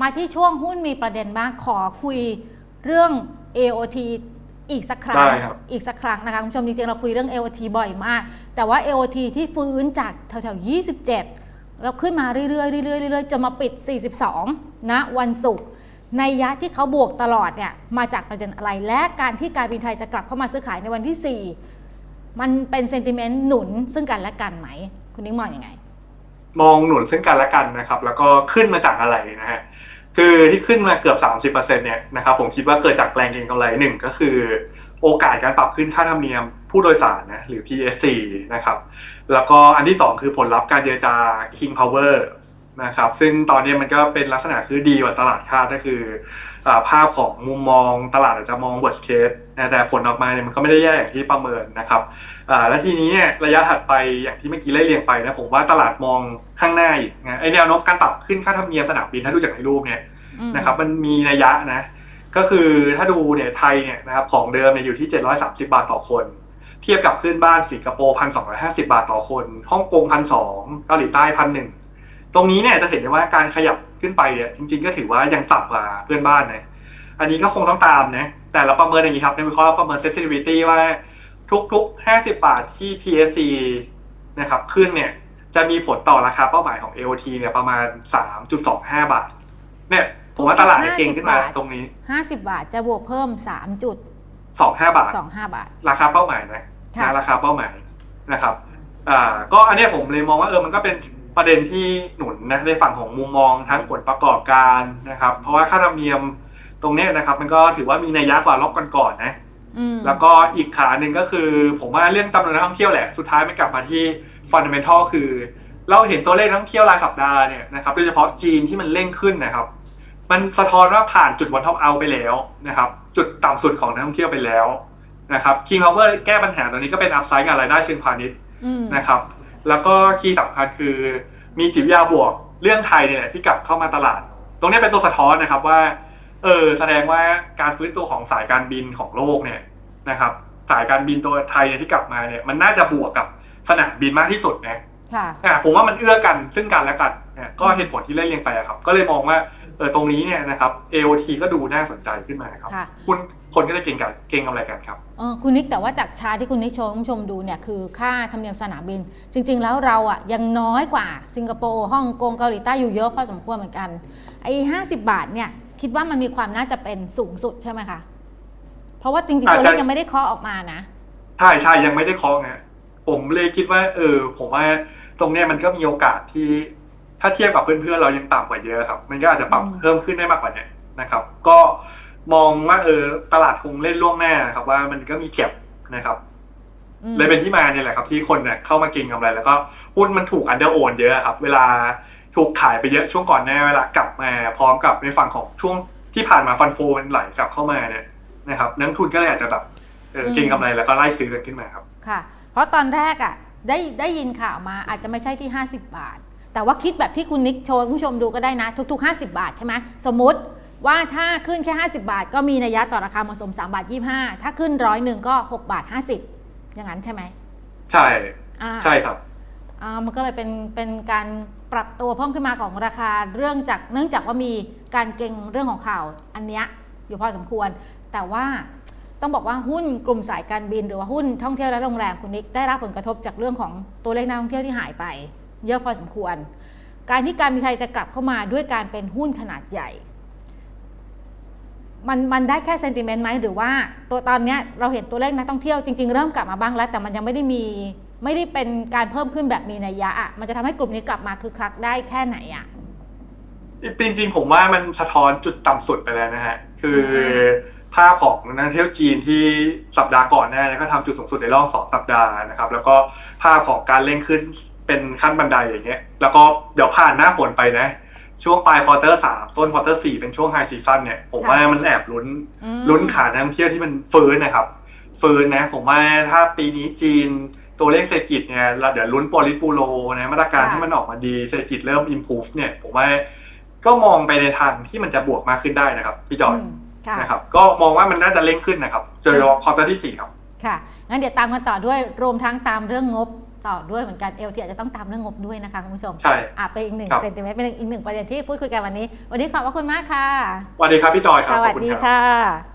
มาที่ช่วงหุ้นมีประเด็นบ้างขอคุยเรื่อง AOT อีกสักครั้ง ได้ครับ อีกสักครั้งนะคะคุณผู้ชมจริงๆเราคุยเรื่อง AOT บ่อยมาก แต่ว่า AOT ที่ฟื้นจากแถวๆ27แล้วขึ้นมาเรื่อยๆเรื่อยๆเรื่อยๆจนมาปิด 42 นะวันศุกร์ในยะที่เขาบวกตลอดเนี่ยมาจากประเด็นอะไร และการที่การบินไทยจะกลับเข้ามาซื้อขายในวันที่ 4 มันเป็นเซนติเมนต์หนุนซึ่งกันและกันไหม คุณนิ้งมองอยังไง มองหนุนซึ่งกันและกันนะครับ แล้วก็ขึ้นมาจากอะไรนะฮะ คือที่ขึ้นมาเกือบ 30%เนี่ยนะครับผมคิดว่าเกิดจากแรงเก็งกำไรหนึ่งก็คือ โอกาสการปรับขึ้นค่าธรรมเนียมผู้โดยสารนะหรือ PSC นะครับแล้วก็อันที่ 2 คือผลลัพธ์การเจรจา King Power นะครับ ซึ่งตอนนี้มันก็เป็นลักษณะคือดีกว่าตลาดคาดก็คืออาภาพของมุมมองตลาดอาจจะมอง worst case นะแต่ผลออกมาเนี่ยมันก็ไม่ได้แย่อย่างที่ประเมินนะครับอ่าแล้วทีนี้เนี่ยระยะถัดไปอย่างที่เมื่อกี้ไล่เรียงไปนะผมว่าตลาดมองข้างหน้าอีกนะไอแนวโน้มการปรับขึ้นค่าธรรมเนียมสนามบินถ้าดูจากในรูปเนี่ยอืมนะครับมันมีนัยยะนะก็คือถ้าดูเนี่ยไทยเนี่ยนะครับของเดิมเนี่ยอยู่ที่ 730 บาทต่อคน เทียบกับเพื่อนบ้านสิงคโปร์พันสองบาทต่อคนฮ่องกงพันสองเกาหลีใต้พันหนึ่ง ตรงนี้เนี่ยจะเห็นได้ว่าการขยับขึ้นไปเนี่ยจริง ๆ ก็ถือว่ายังต่ำกว่าเพื่อนบ้านนะอันนี้ก็คงต้องตามนะแต่เราประเมินอย่างนี้ครับในวิเคราะห์เราประเมิน sensitivity ว่าทุกๆ 50 บาทที่ PSC นะครับขึ้นเนี่ยจะมีผลต่อราคาเป้าหมายของ AOT เนี่ยประมาณ 3.25 บาท เนี่ยผมว่าตลาดเนี่ยเก่งขึ้นมาตรงนี้ 50 บาทจะบวกเพิ่ม25 บาท3.25 บาท ราคาเป้าหมายนะค่ะนะราคาเป้าหมายนะครับอ่าก็อันเนี้ยผมเลยมองว่าเออมันก็เป็น ประเด็นที่หนุนนะในฝั่งของมุมมองทั้งผลประกอบการนะครับ เพราะว่าค่าธรรมเนียมตรงเนี้ยนะครับ มันก็ถือว่ามีนัยยะกว่ารอบก่อนๆนะอืมแล้วก็อีกขาหนึ่งก็คือ ผมว่าเรื่องจำนวนนักท่องเที่ยวแหละสุดท้ายมันกลับมาที่ฟันเดเมนทัลคือ เราเห็นตัวเลขนักท่องเที่ยวรายสัปดาห์เนี่ยนะครับโดยเฉพาะจีนที่มันเร่งขึ้นนะครับ มันสะท้อนว่าผ่านจุดวันท็อปเอาไปแล้วนะครับ จุดต่ำสุดของนักท่องเที่ยวไปแล้วนะครับคิงพาวเวอร์แก้ปัญหาตัวนี้ก็เป็นอัพไซด์กับรายได้เชิงพาณิชย์อืมนะครับ แล้วก็คีย์สำคัญคือมีจิตวิทยาบวกเรื่องไทยเนี่ยแหละที่กลับเข้ามาตลาด ตรงนี้เป็นตัวสะท้อนนะครับว่าเออแสดงว่าการฟื้นตัวของสายการบินของโลกเนี่ยนะครับสายการบินตัวไทยเนี่ยที่กลับมาเนี่ยมันน่าจะบวกกับสนามบินมากที่สุดนะค่ะอะผมว่ามันเอื้อกันซึ่งกันและกันนะก็เหตุผลที่ไล่เรียงไปอะครับ ก็เลยมองว่า เออตรงนี้เนี่ยนะครับ AOT ก็ดูน่าสนใจขึ้นมาครับ ค่ะ คุณคนก็ได้เก่งกันเก่งกำไรกันครับ เออคุณนิกแต่ว่าจากชาร์ตที่คุณนิกโชว์คุณผู้ชมดูเนี่ยคือค่าธรรมเนียมสนามบิน จริง ๆ แล้วเราอะยังน้อยกว่าสิงคโปร์ฮ่องกงเกาหลีใต้อยู่เยอะพอสมควรเหมือนกันไอ้ห้าสิบาทเนี่ยคิดว่ามันมีความน่าจะเป็นสูงสุดใช่ไหมคะเพราะว่าจริงๆอาจตัวจะเลขยังไม่ได้เคาะออกมานะ ใช่ใช่ยังไม่ได้เคาะไงผมเลยคิดว่า เออ ผมว่าตรงเนี้ยมันก็มีโอกาสที่ ถ้าเทียบกับเพื่อนๆเรายังต่ำกว่าเยอะครับ มันก็อาจจะปรับอืมเพิ่มขึ้นได้มากกว่าเนี้ยนะครับ ก็มองว่าเออตลาดคงเล่นล่วงหน้าครับ ว่ามันก็มีเก็บนะครับอืมเลยเป็นที่มาเนี่ยแหละครับ ที่คนเนี่ยเข้ามาเก็งกำไรแล้วก็หุ้นมันถูกอันเดอร์โอนเยอะครับ เวลาถูกขายไปเยอะช่วงก่อนหน้าเวลากลับมาพร้อมกับในฝั่งของช่วงที่ผ่านมาฟันโฟมันไหลกลับเข้ามาเนี่ยนะครับนักลงทุนก็เลยอาจจะแบบเออเก็งกำไรแล้วก็ไล่ซื้อกันขึ้นมาครับ ค่ะ เพราะตอนแรกอะได้ได้ยินข่าวมาอาจจะไม่ใช่ที่ 50 บาท แต่ว่าคิดแบบที่คุณนิกโชว์ให้คุณผู้ชมดูก็ได้นะ ทุก ๆ 50 บาทใช่ไหมสมมุติว่าถ้าขึ้นแค่ 50 บาท ก็มีนัยยะต่อราคาเหมาะสม 3 บาท 25 ถ้าขึ้นร้อยหนึ่งก็ 6 บาท 50 อย่างนั้นใช่ไหมใช่อ่าใช่ครับ อ่ามันก็เลยเป็นเป็นการปรับตัวเพิ่มขึ้นมาของราคาเรื่องจากเนื่องจากว่ามีการเก็งเรื่องของข่าวอันเนี้ยอยู่พอสมควร แต่ว่าต้องบอกว่าหุ้นกลุ่มสายการบิน หรือว่าหุ้นท่องเที่ยวและโรงแรมคุณนิกได้รับผลกระทบจากเรื่องของตัวเลขนักท่องเที่ยวที่หายไป เยอะพอสมควร การที่การบินไทยจะกลับเข้ามาด้วยการเป็นหุ้นขนาดใหญ่ มันมันได้แค่เซนติเมนต์ไหมหรือว่าตัวตอนเนี้ยเราเห็นตัวเลขนักท่องเที่ยวจริง ๆ เริ่มกลับมาบ้างแล้ว แต่มันยังไม่ได้มีไม่ได้เป็นการเพิ่มขึ้นแบบมีนัยยะอะมันจะทำให้กลุ่มนี้กลับมาคึกคักได้แค่ไหนอะจริงๆผมว่ามันสะท้อนจุดต่ำสุดไปแล้วนะฮะ คือภาพของนักท่องเที่ยวจีนที่สัปดาห์ก่อนหน้าเนยก็ทำจุดสูงสุดในรอบสองสัปดาห์นะครับ แล้วก็ภาพของการเร่งขึ้น เป็นขั้นบันไดอย่างเงี้ย แล้วก็เดี๋ยวผ่านหน้าฝนไปนะ ช่วงปลายควอเตอร์สามต้นควอเตอร์สี่เป็นช่วงไฮซีซั o นเนี่ยผมค่ะว่ามันแอบลุ้นอืมลุ้นขานักท่องเที่ยวที่มันฟื้นนะครับ ฟื้นนะ ผมว่าถ้าปีนี้จีนตัวเลขเศรษฐกิจเนี่ยเราเดี๋ยวลุ้นโปลิปูโรนะมาตรการค่ะที่มันออกมาดีเศรษฐกิจเริ่ม improve เนี่ยผมว่าก็มองไปในทางที่มันจะบวกมากขึ้นได้นะครับพี่จอยมค่ะนะครับก็มองว่ามันน่าจะเร่งขึ้นนะครับโดยเฉพาะควอเตอร์ที่สี่ครับค่ะงั้นเดี๋ยวตามกันต่อด้วยรวมทั้งตามเรื่องงบ ต่อด้วยเหมือนกันเอลทีอาจจะต้องตามเรื่องงบด้วยนะคะคุณผู้ชมใช่อะเป็นอีกหนึ่งครับเซนติเมตรเป็นอีกหนึ่งประเด็นที่พูดคุยกันวันนี้ วันนี้ขอบพระคุณมากค่ะสวัสดีครับพี่จอยคสรับขวัอสบคุณดีครับค่ะ